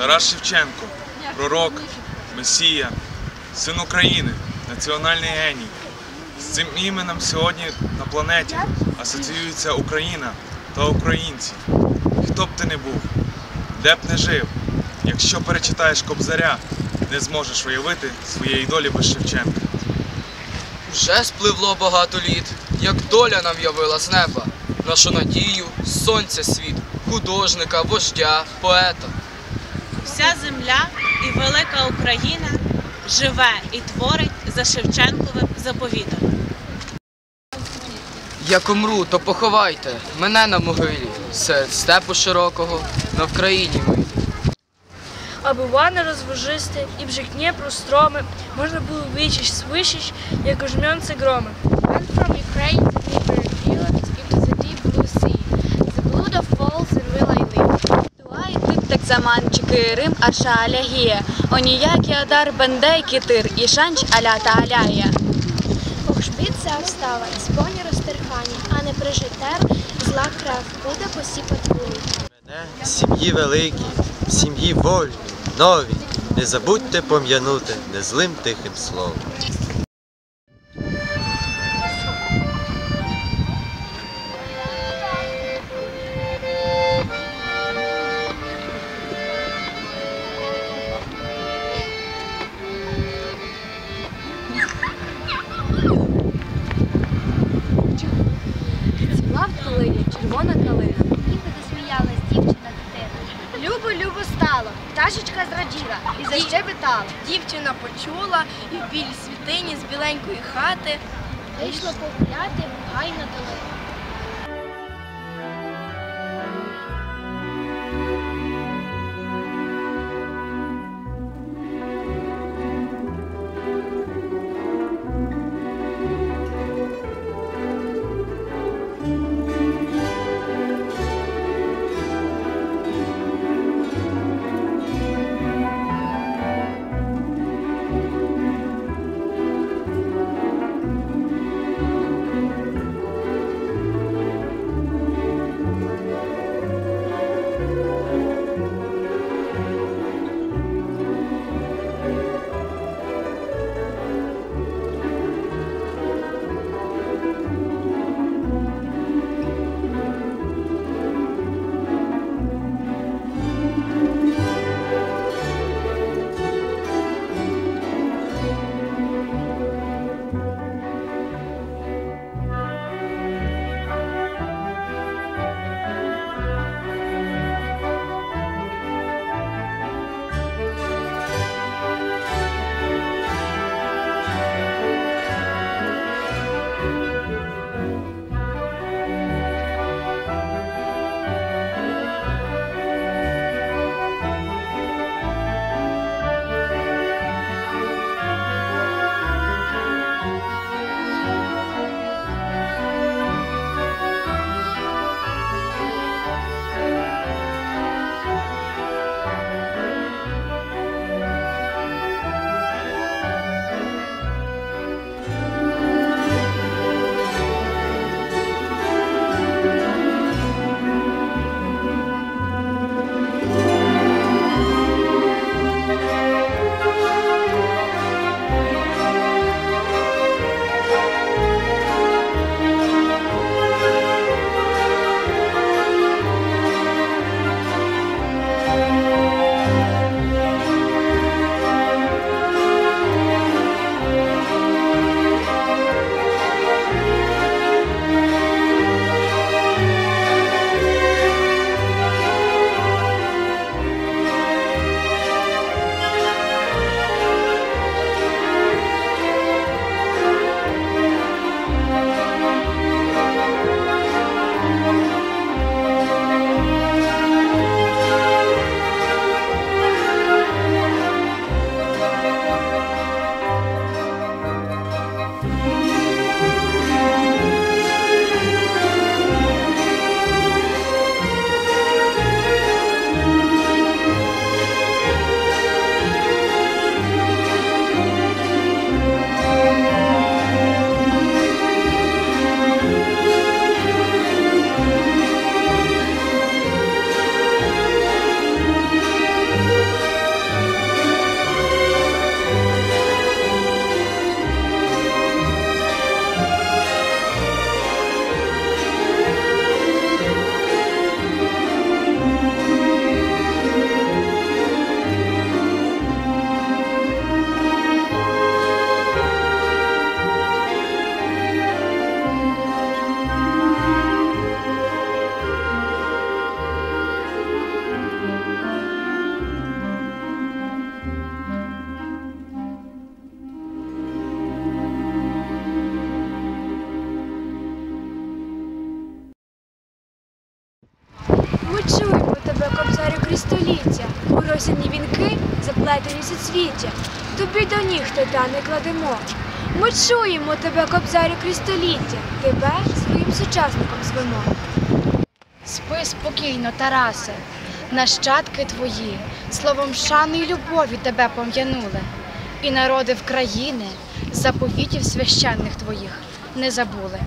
Тарас Шевченко, пророк, Месія, син України, національний геній. З цим іменем сьогодні на планеті асоціюється Україна та українці. Хто б ти не був, де б не жив, якщо перечитаєш Кобзаря, не зможеш уявити своєї долі без Шевченка. Вже спливло багато літ, як доля нам явила з неба, нашу надію, сонця світ, художника, вождя, поета. Вся земля і велика Україна живе і творить за Шевченковим заповітом. Як умру, то поховайте мене на могилі, серед степу широкого, на Вкраїні милій. Аби вани розвожисти і бжик Дніпру строми, можна було вичищ свищищ, як ожмьонці громи. Went from Ukraine Dnieper fields into the deep blue sea. The blood of falls in will I live. Туай типтек заманчики Рим аша алягія, оніякі адар бендей китир, і шанч аля та аляя. Охшбіться встава, із поні розтерхані, а не прижитер, зла крав, буде посіпать. Мене сім'ї великі, сім'ї вольні, нові, Не забудьте пом'янути незлим тихим словом. Долині червона калина. Ніби засміялась дівчина дитина. Любо, любо стало, пташечка зраділа і защебетала. Дівчина почула і в білій світині з біленької хати. Вийшла погуляти в гай на долину. Заплетені суцвіття, тобі до ніг тета не кладемо. Ми чуємо тебе, кобзарю крізь століття, тебе своїм сучасником звемо. Спи спокійно, Тарасе, нащадки твої, словом шани й любові тебе пом'янули, і народи в країни заповітів священних твоїх не забули.